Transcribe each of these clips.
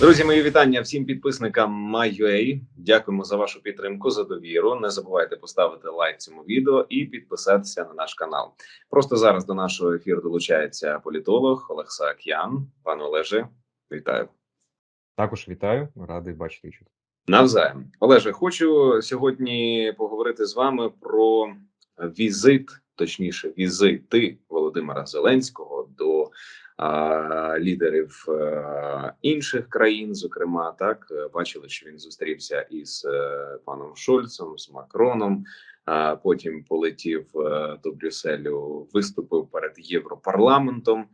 Друзі, мої вітання всім підписникам MyUA. Дякуємо за вашу підтримку, за довіру. Не забувайте поставити лайк цьому відео і підписатися на наш канал. Просто зараз до нашого ефіру долучається політолог Олег Саакян. Пане Олеже, вітаю. Також вітаю, радий бачити чути. Навзаєм. Олеже, хочу сьогодні поговорити з вами про візит, точніше, візити Володимира Зеленського до лідерів інших країн. Зокрема, так бачили, що він зустрівся із е, паном Шольцем, з Макроном. Потім полетів е, до Брюсселю, виступив перед Європарламентом.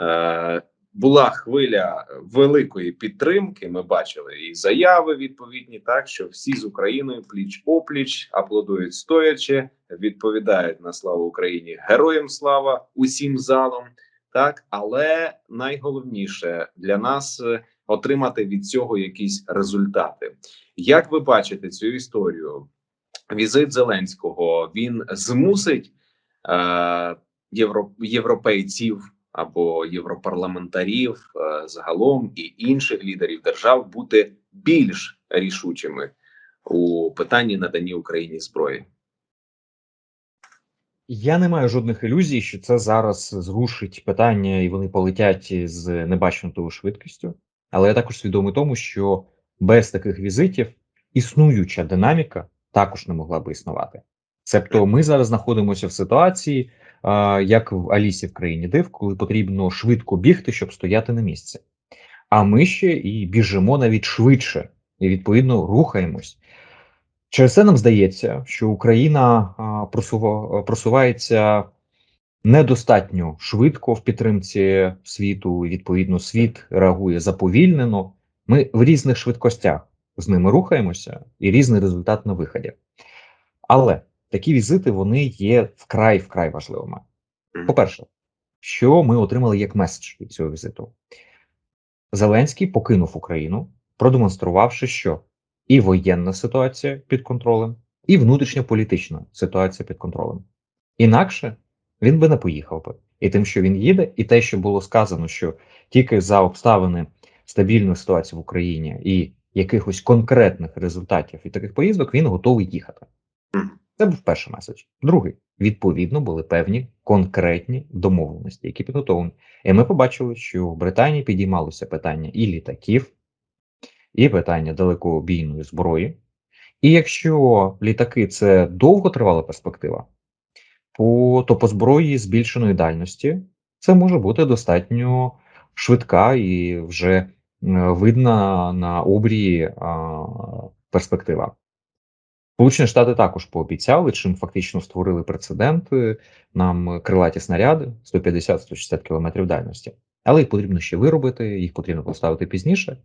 Е, була хвиля великої підтримки. Ми бачили і заяви відповідні, так що всі з Україною пліч опліч аплодують стоячи, відповідають на славу Україні, героям слава усім залом. Так, але найголовніше для нас е, отримати від цього якісь результати. Як ви бачите цю історію? Візит Зеленського він змусить е, євро, європейців або європарламентарів е, загалом і інших лідерів держав бути більш рішучими у питанні надання Україні зброї. Я не маю жодних ілюзій, що це зараз зрушить питання, і вони полетять з небаченою швидкістю. Але я також свідомий тому, що без таких візитів існуюча динаміка також не могла би існувати. Тобто, ми зараз знаходимося в ситуації, як в Алісі в країні див, коли потрібно швидко бігти, щоб стояти на місці. А ми ще і біжимо навіть швидше, і відповідно рухаємось. Через це нам здається, що Україна просувається недостатньо швидко в підтримці світу. Відповідно, світ реагує заповільнено. Ми в різних швидкостях з ними рухаємося, і різний результат на виході. Але такі візити вони є вкрай вкрай важливими. По-перше, що ми отримали як меседж від цього візиту? Зеленський покинув Україну, продемонструвавши, що і воєнна ситуація під контролем, і внутрішньополітична ситуація під контролем. Інакше він би не поїхав би. І тим, що він їде, і те, що було сказано, що тільки за обставини стабільної ситуації в Україні і якихось конкретних результатів і таких поїздок він готовий їхати. Це був перший меседж. Другий, відповідно, були певні конкретні домовленості, які підготовлені. І ми побачили, що в Британії підіймалося питання і літаків, і питання далекобійної зброї. І якщо літаки це довготривала перспектива, то по зброї збільшеної дальності це може бути достатньо швидка і вже е, видна на обрії перспектива. Сполучені Штати також пообіцяли, чим фактично створили прецеденти нам крилаті снаряди 150-160 км дальності, але їх потрібно ще виробити, їх потрібно поставити пізніше.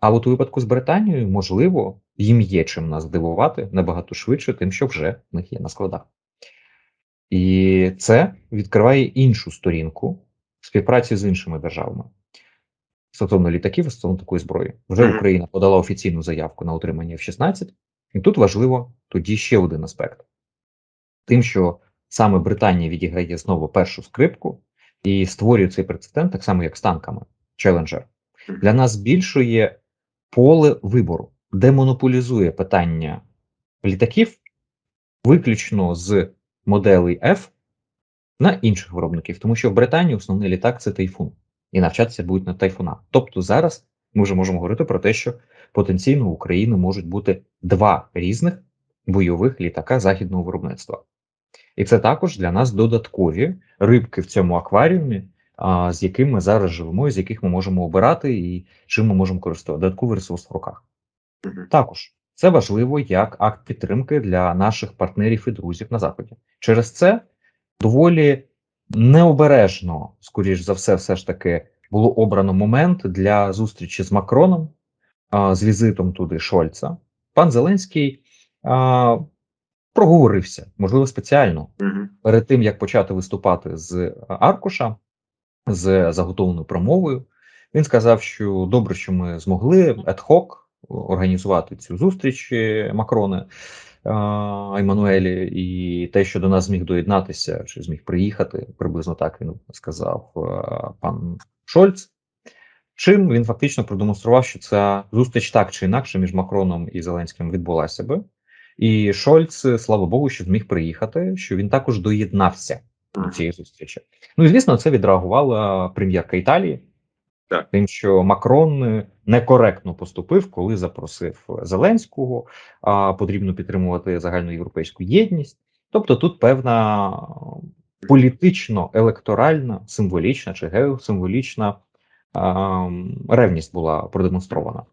А от у випадку з Британією, можливо, їм є чим нас здивувати набагато швидше, тим, що вже в них є на складах. І це відкриває іншу сторінку співпраці з іншими державами. Стосовно літаків стосовно такої зброї. Вже Україна подала офіційну заявку на отримання F-16, і тут важливо тоді ще один аспект: тим, що саме Британія відіграє знову першу скрипку і створює цей прецедент, так само як з танками Challenger, для нас збільшує поле вибору, демонополізує питання літаків виключно з моделей F на інших виробників, тому що в Британії основний літак це тайфун, і навчатися будуть на тайфунах. Тобто зараз ми вже можемо говорити про те, що потенційно в Україні можуть бути два різних бойових літака західного виробництва. І це також для нас додаткові рибки в цьому акваріумі, з якими ми зараз живемо, і з яких ми можемо обирати, і чим ми можемо користувати додатковий ресурс в руках. Також це важливо як акт підтримки для наших партнерів і друзів на заході. Через це доволі необережно, скоріш за все, все ж таки було обрано момент для зустрічі з Макроном, з візитом туди Шольца. Пан Зеленський а, проговорився, можливо, спеціально перед тим як почати виступати з Аркуша з заготовленою промовою. Він сказав, що добре, що ми змогли ad-hoc організувати цю зустріч Макрона Еммануелі, і те, що до нас зміг доєднатися, чи зміг приїхати, приблизно так він сказав пан Шольц. чим він фактично продемонстрував, що ця зустріч так чи інакше між Макроном і Зеленським відбулася би. І Шольц, слава Богу, що зміг приїхати, що він також доєднався до цієї зустрічі. Ну і звісно, це відреагувала прем'єрка Італії, Так. тим, що Макрон некоректно поступив, коли запросив Зеленського. А потрібно підтримувати загальноєвропейську єдність. Тобто, тут певна політично-електоральна, символічна чи геосимволічна ревність була продемонстрована.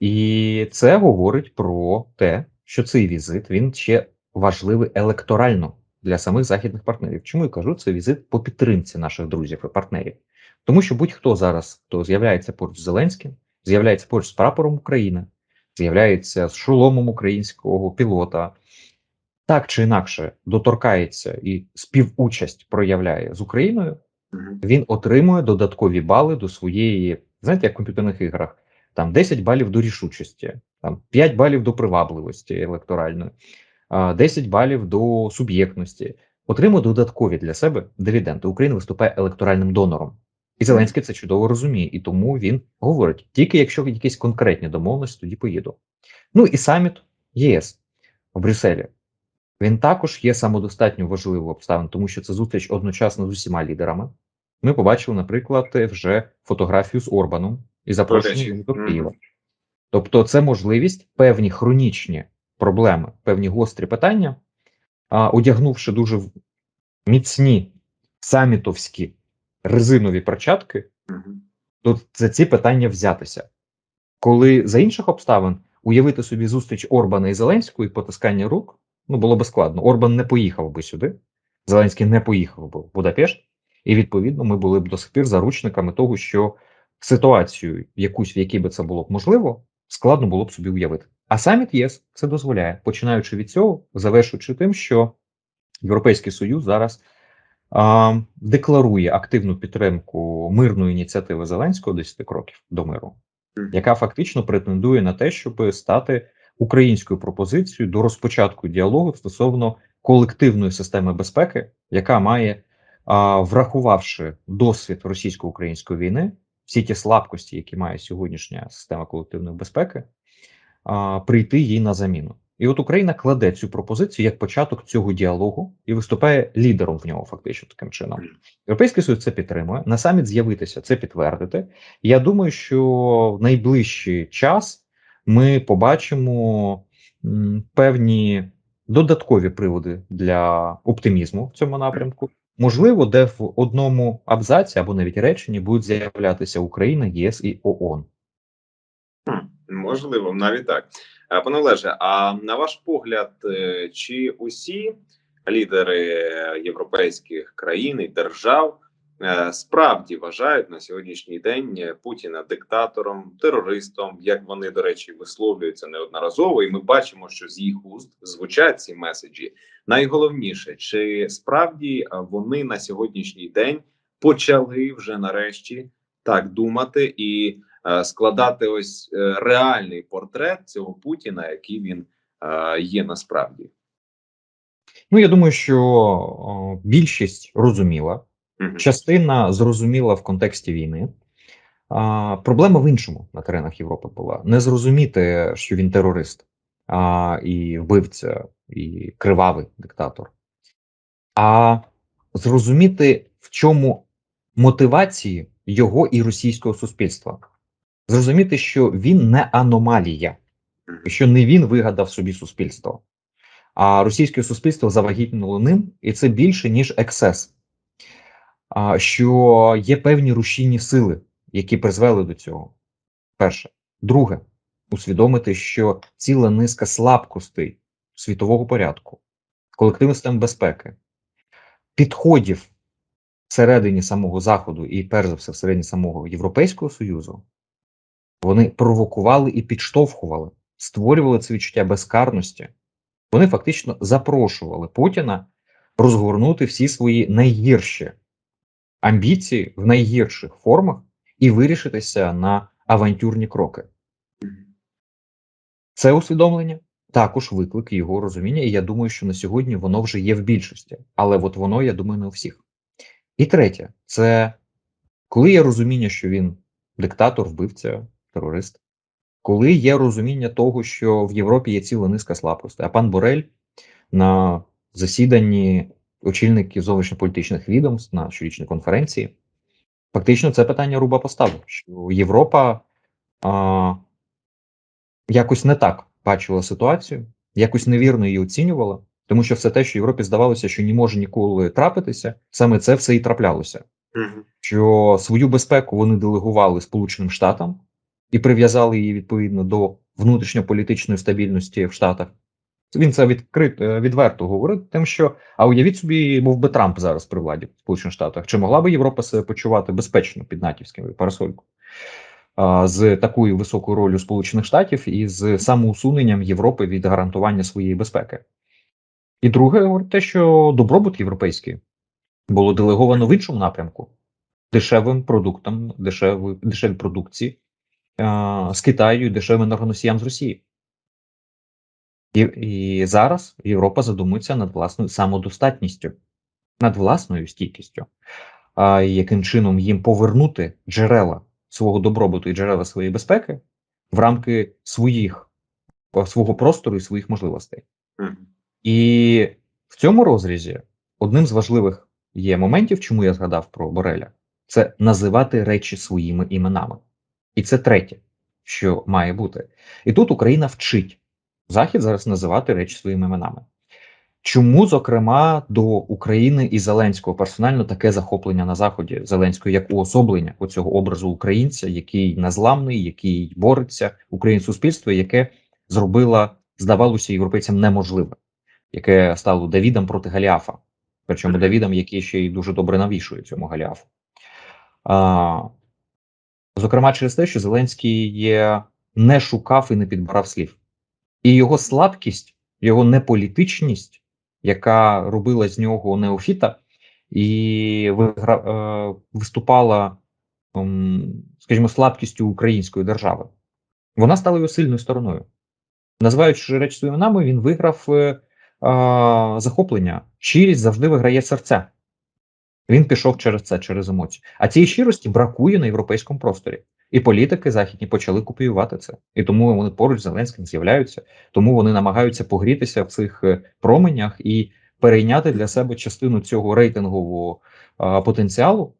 І це говорить про те, що цей візит він ще важливий електорально для самих західних партнерів. Чому я кажу, це візит по підтримці наших друзів і партнерів, тому що будь-хто зараз, хто з'являється поруч з Зеленським, з'являється поруч з прапором України, з'являється з шоломом українського пілота, так чи інакше доторкається і співучасть проявляє з Україною, він отримує додаткові бали до своєї, знаєте, як в комп'ютерних іграх, там 10 балів до рішучості, там 5 балів до привабливості електоральної, 10 балів до суб'єктності. Отримує додаткові для себе дивіденди. Україна виступає електоральним донором. І Зеленський це чудово розуміє, і тому він говорить: тільки якщо якісь конкретні домовленості, тоді поїду. Ну і саміт ЄС в Брюсселі. Він також є самодостатньо важливим обставин, тому що це зустріч одночасно з усіма лідерами. Ми побачили, наприклад, вже фотографію з Орбаном і запрошення до. Києва. Тобто, це можливість певні хронічні проблеми, певні гострі питання, а, одягнувши дуже міцні самітовські резинові перчатки, то за ці питання взятися. Коли за інших обставин уявити собі зустріч Орбана і Зеленського і потискання рук, ну було би складно. Орбан не поїхав би сюди, Зеленський не поїхав би в Будапешт, і відповідно ми були б до сих пір заручниками того, що ситуацію, якусь, в якій би це було б можливо, складно було б собі уявити. А саміт ЄС це дозволяє, починаючи від цього, завершуючи тим, що Європейський Союз зараз а, декларує активну підтримку мирної ініціативи Зеленського 10 кроків до миру, яка фактично претендує на те, щоб стати українською пропозицією до розпочатку діалогу стосовно колективної системи безпеки, яка має, а, врахувавши досвід російсько-української війни, всі ті слабкості, які має сьогоднішня система колективної безпеки, а, прийти їй на заміну. І от Україна кладе цю пропозицію як початок цього діалогу і виступає лідером в нього, фактично таким чином. Європейський Союз це підтримує. На саміт з'явитися, це підтвердити. Я думаю, що в найближчий час ми побачимо певні додаткові приводи для оптимізму в цьому напрямку. Можливо, де в одному абзаці або навіть реченні будуть з'являтися Україна, ЄС і ООН. Можливо, навіть так. Е, Пане Олеже, а на ваш погляд, е, чи усі лідери європейських країн і держав е, справді вважають на сьогоднішній день Путіна диктатором, терористом, як вони, до речі, висловлюються неодноразово, і ми бачимо, що з їх уст звучать ці меседжі. Найголовніше, чи справді вони на сьогоднішній день почали вже нарешті так думати і е, складати ось е, реальний портрет цього Путіна, який він е, є насправді. Ну я думаю, що більшість розуміла, Мгм. частина зрозуміла в контексті війни. А, проблема в іншому на теренах Європи була не зрозуміти, що він терорист а, і вбивця, і кривавий диктатор, а зрозуміти, в чому мотивації його і російського суспільства. Зрозуміти, що він не аномалія, що не він вигадав собі суспільство, а російське суспільство завагітнуло ним, і це більше ніж ексес. А, що є певні рушійні сили, які призвели до цього. Перше. Друге, усвідомити, що ціла низка слабкостей світового порядку, колективної системи безпеки, підходів всередині самого Заходу і, перш за все, всередині самого Європейського Союзу, вони провокували і підштовхували, створювали це відчуття безкарності. Вони фактично запрошували Путіна розгорнути всі свої найгірші амбіції в найгірших формах і вирішитися на авантюрні кроки. Це усвідомлення також виклик його розуміння, і я думаю, що на сьогодні воно вже є в більшості, але от воно, я думаю, не у всіх. І третє, це коли є розуміння, що він диктатор, вбивця, терорист. Коли є розуміння того, що в Європі є ціла низка слабкостей, а пан Борель на засіданні очільників зовнішньополітичних відомств на щорічній конференції, фактично це питання руба поставив, що Європа а, якось не так бачила ситуацію, якось невірно її оцінювала, тому що все те, що Європі здавалося, що не може ніколи трапитися, саме це все і траплялося. Мгм. Що свою безпеку вони делегували Сполученим Штатам і прив'язали її відповідно до внутрішньополітичної стабільності в Штатах. Він це відкрито відверто говорить, тим, що а уявіть собі, був би Трамп зараз при владі в Сполучених Штатах. Чи могла би Європа себе почувати безпечно під натівським парасолькою? а, з такою високою ролью Сполучених Штатів і з самоусуненням Європи від гарантування своєї безпеки. І друге, те, що добробут європейський було делеговано в іншому напрямку дешевим продуктам, дешеві, дешеві продукції а, з Китаю, і дешевим енергоносіям з Росії. І, і зараз Європа задумується над власною самодостатністю, над власною стійкістю, а яким чином їм повернути джерела свого добробуту і джерела своєї безпеки в рамки своїх е, свого простору і своїх можливостей. І в цьому розрізі одним з важливих є моментів, чому я згадав про Бореля, це називати речі своїми іменами. І це третє, що має бути. І тут Україна вчить Захід зараз називати речі своїми іменами. Чому, зокрема, до України і Зеленського персонально таке захоплення на Заході Зеленського як уособлення цього образу українця, який незламний, який бореться Україн суспільство, яке зробила, здавалося, європейцям неможливе, яке стало Давідом проти Галіафа. Причому Давідом, який ще й дуже добре навішує цьому Галіафу. А, зокрема, через те, що Зеленський є, не шукав і не підбирав слів. І його слабкість, його неполітичність, яка робила з нього неофіта, і вигра, е, виступала, ем, скажімо, слабкістю української держави, вона стала його сильною стороною. Називаючи речі своїми іменами, він виграв е, захоплення. Щирість завжди виграє серця. Він пішов через це, через емоції. А цієї щирості бракує на європейському просторі. І політики західні почали копіювати це. І тому вони поруч з Зеленським з'являються, тому вони намагаються погрітися в цих е, променях і перейняти для себе частину цього рейтингового а, потенціалу,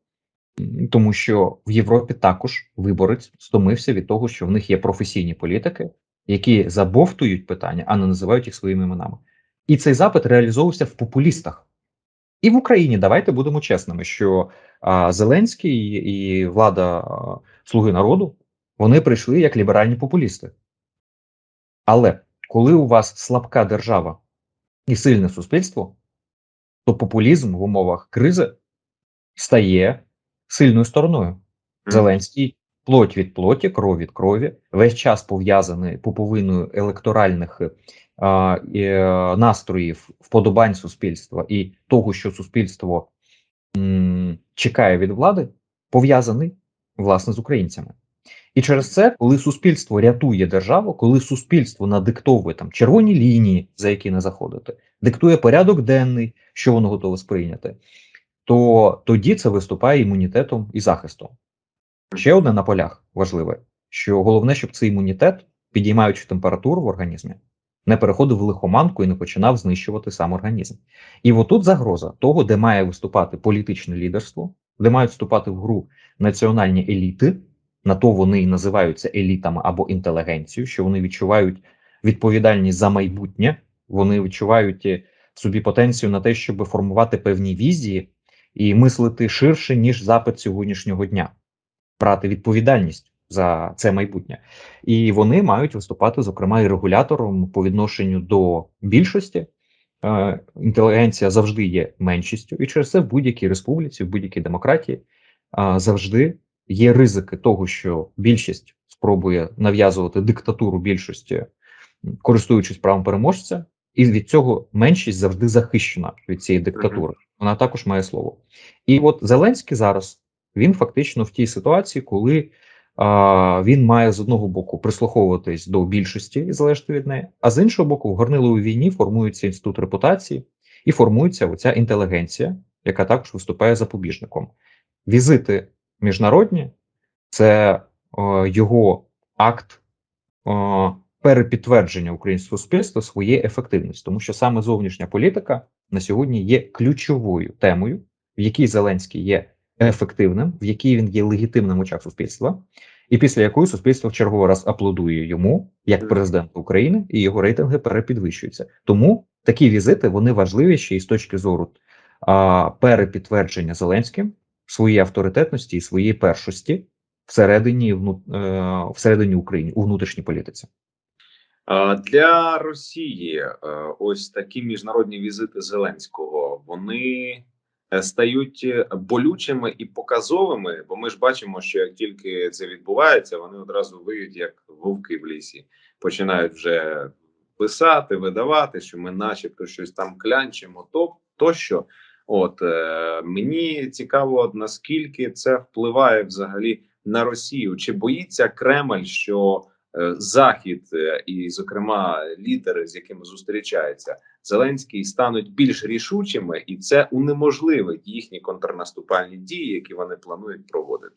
тому що в Європі також виборець стомився від того, що в них є професійні політики, які забовтують питання, а не називають їх своїми іменами. І цей запит реалізовувався в популістах. І в Україні давайте будемо чесними, що а, Зеленський і влада а, Слуги народу вони прийшли як ліберальні популісти. Але коли у вас слабка держава і сильне суспільство, то популізм в умовах кризи стає сильною стороною. Зеленський плоть від плоті, кров від крові, весь час пов'язаний пуповиною електоральних а, і, е, настроїв, вподобань суспільства і того, що суспільство м, чекає від влади, пов'язаний власне з українцями. І через це, коли суспільство рятує державу, коли суспільство надиктовує там червоні лінії, за які не заходити, диктує порядок денний, що воно готове сприйняти, то тоді це виступає імунітетом і захистом. Ще одне на полях важливе, що головне, щоб цей імунітет, підіймаючи температуру в організмі, не переходив в лихоманку і не починав знищувати сам організм. І отут загроза того, де має виступати політичне лідерство, де мають вступати в гру національні еліти, на то вони і називаються елітами або інтелігенцією, що вони відчувають відповідальність за майбутнє, вони відчувають е, собі потенцію на те, щоб формувати певні візії і мислити ширше, ніж запит сьогоднішнього дня, брати відповідальність за це майбутнє. І вони мають виступати, зокрема, і регулятором по відношенню до більшості. Е, Інтелігенція завжди є меншістю, і через це в будь-якій республіці, в будь-якій демократії е, завжди є ризики того, що більшість спробує нав'язувати диктатуру більшості, користуючись правом переможця, і від цього меншість завжди захищена від цієї диктатури. Вона також має слово. І от Зеленський зараз він фактично в тій ситуації, коли а, він має з одного боку прислуховуватись до більшості і залежати від неї, а з іншого боку, в горниловій війні формується інститут репутації і формується оця інтелігенція, яка також виступає запобіжником. Візити міжнародні це його акт е, перепідтвердження українського суспільства своєї ефективності, тому що саме зовнішня політика на сьогодні є ключовою темою, в якій Зеленський є ефективним, в якій він є легітимним в очах суспільства, і після якої суспільство в черговий раз аплодує йому як президенту України, і його рейтинги перепідвищуються. Тому такі візити вони важливі ще і з точки зору а, перепідтвердження Зеленським своєї авторитетності і своєї першості всередині вну, е, всередині України у внутрішній політиці. Для Росії е, ось такі міжнародні візити Зеленського вони стають е, болючими і показовими, бо ми ж бачимо, що як тільки це відбувається, вони одразу виють як вовки в лісі, починають вже писати, видавати, що ми, начебто, щось там клянчимо, то тощо. От е, мені цікаво, наскільки це впливає взагалі на Росію, чи боїться Кремль, що е, Захід е, і, зокрема, лідери, з якими зустрічається Зеленський, стануть більш рішучими, і це унеможливить їхні контрнаступальні дії, які вони планують проводити.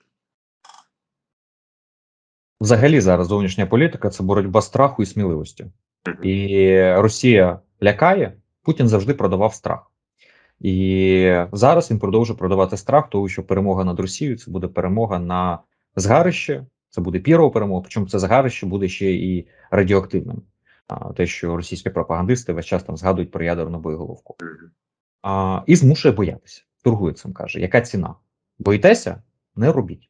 Взагалі, зараз зовнішня політика це боротьба страху і сміливості. Мгм. І Росія лякає, Путін завжди продавав страх. І зараз він продовжує продавати страх, тому що перемога над Росією це буде перемога на згарище, це буде пірова перемога, причому це згарище буде ще і радіоактивним. А, те, що російські пропагандисти весь час там згадують про ядерну боєголовку. А, і змушує боятися. Торгує цим каже, яка ціна? Боїтеся? Не робіть.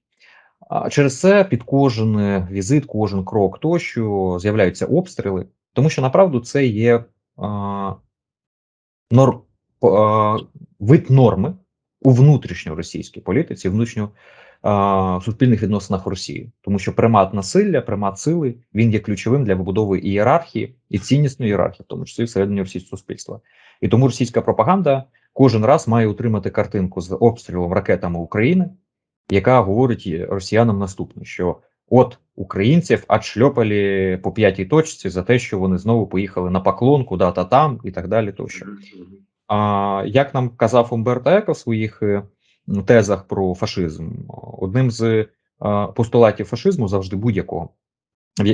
А через це під кожен візит, кожен крок тощо з'являються обстріли, тому що направду це є а, нор, а, вид норми у внутрішньоросійській політиці, внутрішньо а, суспільних відносинах Росії, тому що примат насилля, примат сили він є ключовим для вибудови ієрархії і ціннісної ієрархії, в тому числі всередині російського суспільства. І тому російська пропаганда кожен раз має утримати картинку з обстрілом ракетами України, яка говорить росіянам наступне: що от українців отшльопали по п'ятій точці за те, що вони знову поїхали на поклон, куди-то там і так далі. Тощо. А як нам казав Умберто Еко в своїх е, тезах про фашизм, одним з постулатів фашизму завжди будь-якого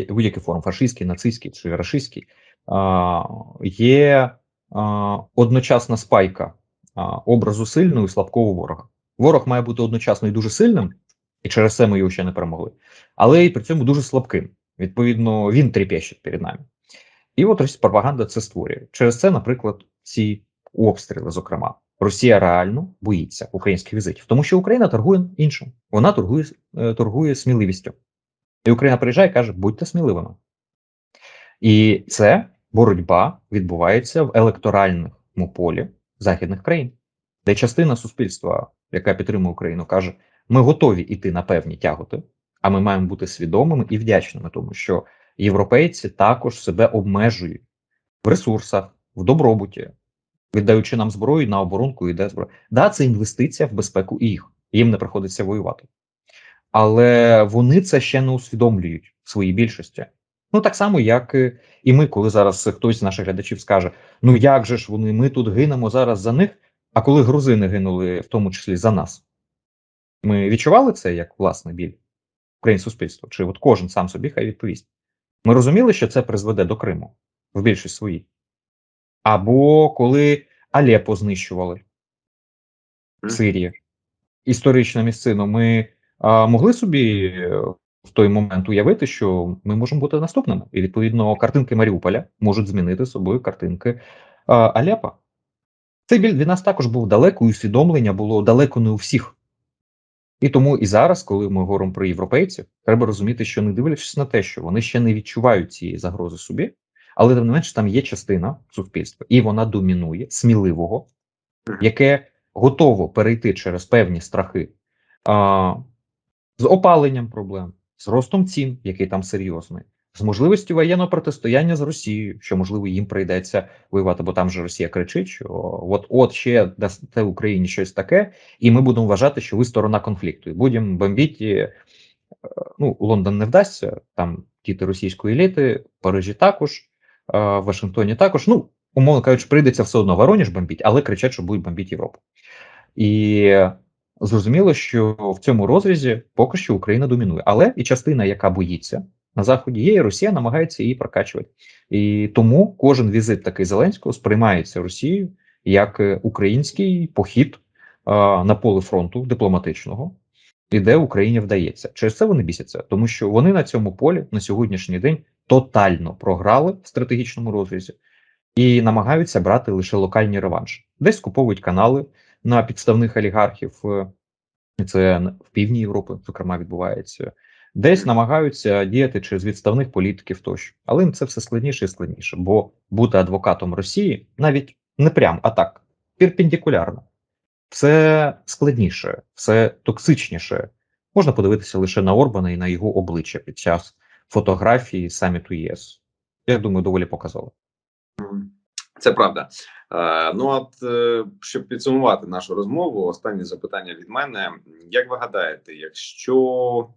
будь-який форм, фашистський, нацистський чи рашистський, є одночасна спайка образу сильного і слабкого ворога. Ворог має бути одночасно і дуже сильним, і через це ми його ще не перемогли, але і при цьому дуже слабким. Відповідно, він трепещить перед нами. І от пропаганда це створює. Через це, наприклад, ці обстріли, зокрема, Росія реально боїться українських візитів, тому що Україна торгує іншим. Вона торгує, е, торгує сміливістю. І Україна приїжджає і каже: будьте сміливими. І це боротьба відбувається в електоральному полі західних країн, де частина суспільства, яка підтримує Україну, каже: ми готові йти на певні тяготи, а ми маємо бути свідомими і вдячними, тому що європейці також себе обмежують в ресурсах, в добробуті, віддаючи нам зброю на оборонку йде зброя. Да, це інвестиція в безпеку їх. Їм не приходиться воювати. Але вони це ще не усвідомлюють в своїй більшості. Ну так само, як і ми, коли зараз хтось з наших глядачів скаже: ну як же ж вони, ми тут гинемо зараз за них. А коли грузини гинули, в тому числі за нас, ми відчували це як власний біль українського суспільства? Чи от кожен сам собі хай відповість? Ми розуміли, що це призведе до Криму в більшість своїй. Або коли Алепо знищували в Сирії, історична місцина, ми а, могли собі е, в той момент уявити, що ми можемо бути наступними. І відповідно картинки Маріуполя можуть змінити собою картинки а, Алепа. Цей біль від нас також був далеко, і усвідомлення було далеко не у всіх. І тому і зараз, коли ми говоримо про європейців, треба розуміти, що не дивлячись на те, що вони ще не відчувають цієї загрози собі, але тим не менше там є частина суспільства, і вона домінує сміливого, яке готово перейти через певні страхи а, з опаленням проблем, з ростом цін, який там серйозний, з можливістю воєнного протистояння з Росією, що можливо їм прийдеться воювати, бо там же Росія кричить, що от от ще дасте Україні щось таке, і ми будемо вважати, що ви сторона конфлікту, і будемо бомбити. е, Ну, Лондон не вдасться, там діти російської еліти, Парижі також, в Вашингтоні також. Ну, умовно кажучи, прийдеться все одно Воронеж бомбіть, але кричать, що будуть бомбити Європу. І зрозуміло, що в цьому розрізі поки що Україна домінує, але і частина, яка боїться на заході, є і Росія намагається її прокачувати. І тому кожен візит такий Зеленського сприймається Росією як е, український похід а, на поле фронту дипломатичного, і де Україні вдається. Через це вони бісяться, тому що вони на цьому полі на сьогоднішній день тотально програли в стратегічному розрізі і намагаються брати лише локальні реванші. Десь скуповують канали на підставних олігархів. е, Це в півдні Європи, зокрема, відбувається. Десь намагаються діяти через відставних політиків тощо, але їм це все складніше і складніше, бо бути адвокатом Росії навіть не прям, а так перпендикулярно. Все складніше, все токсичніше. Можна подивитися лише на Орбана і на його обличчя під час фотографії саміту ЄС. Я думаю, доволі показово. Це правда. Е, ну от е, щоб підсумувати нашу розмову, останнє запитання від мене: як ви гадаєте, якщо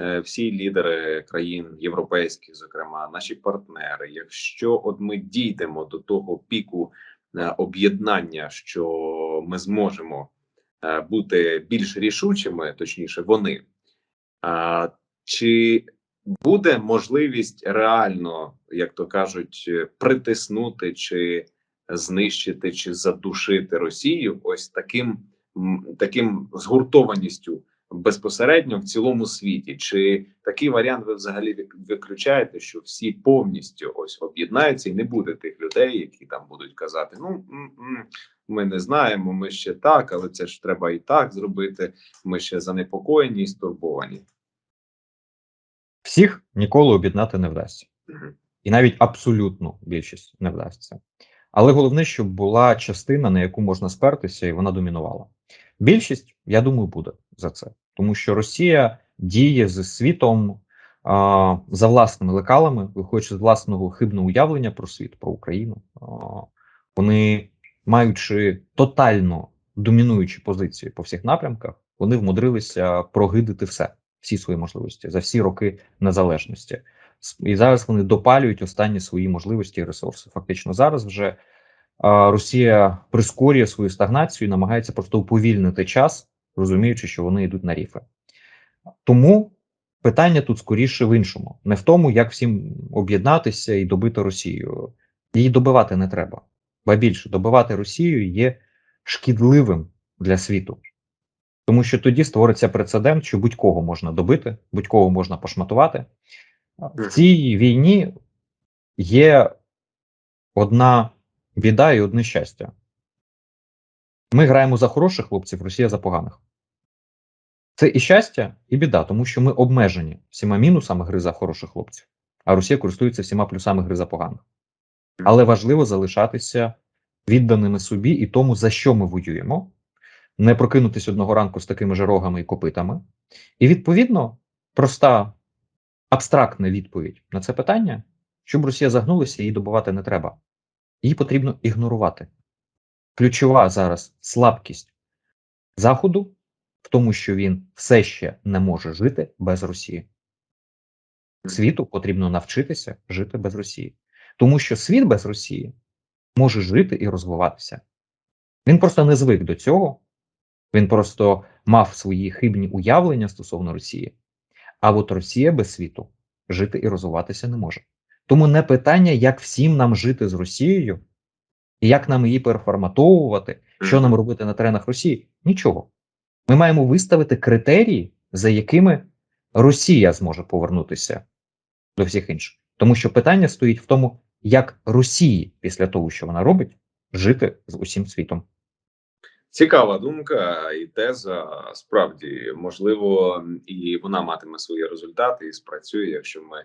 е, всі лідери країн європейських, зокрема наші партнери, якщо от ми дійдемо до того піку об'єднання, що ми зможемо бути більш рішучими, точніше, вони, чи буде можливість реально, як то кажуть, притиснути чи знищити чи задушити Росію ось таким, таким згуртованістю безпосередньо в цілому світі? Чи такий варіант ви взагалі виключаєте, що всі повністю ось об'єднаються і не буде тих людей, які там будуть казати: ну ми не знаємо, ми ще так, але це ж треба і так зробити. Ми ще занепокоєні і стурбовані. Всіх ніколи об'єднати не вдасться. І навіть абсолютну більшість не вдасться. Але головне, щоб була частина, на яку можна спертися, і вона домінувала. Більшість, я думаю, буде за це, тому що Росія діє з світом а, за власними лекалами, виходячи з власного хибного уявлення про світ, про Україну. А, вони, маючи тотально домінуючі позиції по всіх напрямках, вони вмудрилися прогидити все, всі свої можливості за всі роки незалежності. І зараз вони допалюють останні свої можливості і ресурси. Фактично, зараз вже Росія прискорює свою стагнацію і намагається просто уповільнити час, розуміючи, що вони йдуть на ріфи. Тому питання тут скоріше в іншому: не в тому, як всім об'єднатися і добити Росію. Її добивати не треба. Ба більше добивати Росію є шкідливим для світу. Тому що тоді створиться прецедент, що будь-кого можна добити, будь-кого можна пошматувати. В цій війні є одна біда і одне щастя. Ми граємо за хороших хлопців, Росія за поганих. Це і щастя, і біда, тому що ми обмежені всіма мінусами гри за хороших хлопців, а Росія користується всіма плюсами гри за поганих. Але важливо залишатися відданими собі і тому, за що ми воюємо, не прокинутися одного ранку з такими же рогами і копитами. І відповідно, проста абстрактна відповідь на це питання, щоб Росія загнулася, її добувати не треба. Її потрібно ігнорувати. Ключова зараз слабкість Заходу в тому, що він все ще не може жити без Росії. Світу потрібно навчитися жити без Росії, тому що світ без Росії може жити і розвиватися. Він просто не звик до цього, він просто мав свої хибні уявлення стосовно Росії. А от Росія без світу жити і розвиватися не може. Тому не питання, як всім нам жити з Росією, і як нам її переформатовувати, що нам робити на теренах Росії. Нічого. Ми маємо виставити критерії, за якими Росія зможе повернутися до всіх інших. Тому що питання стоїть в тому, як Росії, після того, що вона робить, жити з усім світом. Цікава думка і теза. Справді, можливо, і вона матиме свої результати і спрацює, якщо ми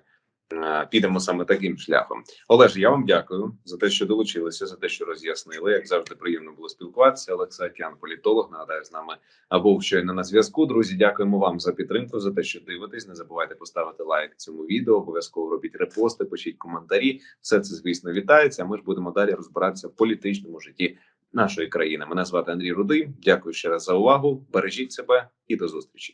е, підемо саме таким шляхом. Олеж, я вам дякую за те, що долучилися, за те, що роз'яснили. Як завжди, приємно було спілкуватися. Олекса Кян, політолог, нагадаю, з нами був щойно на зв'язку. Друзі, дякуємо вам за підтримку, за те, що дивитесь. Не забувайте поставити лайк цьому відео. Обов'язково робіть репости, пишіть коментарі. Все це, звісно, вітається. Ми ж будемо далі розбиратися в політичному житті нашої країни. Мене звати Андрій Рудий. Дякую ще раз за увагу. Бережіть себе і до зустрічі.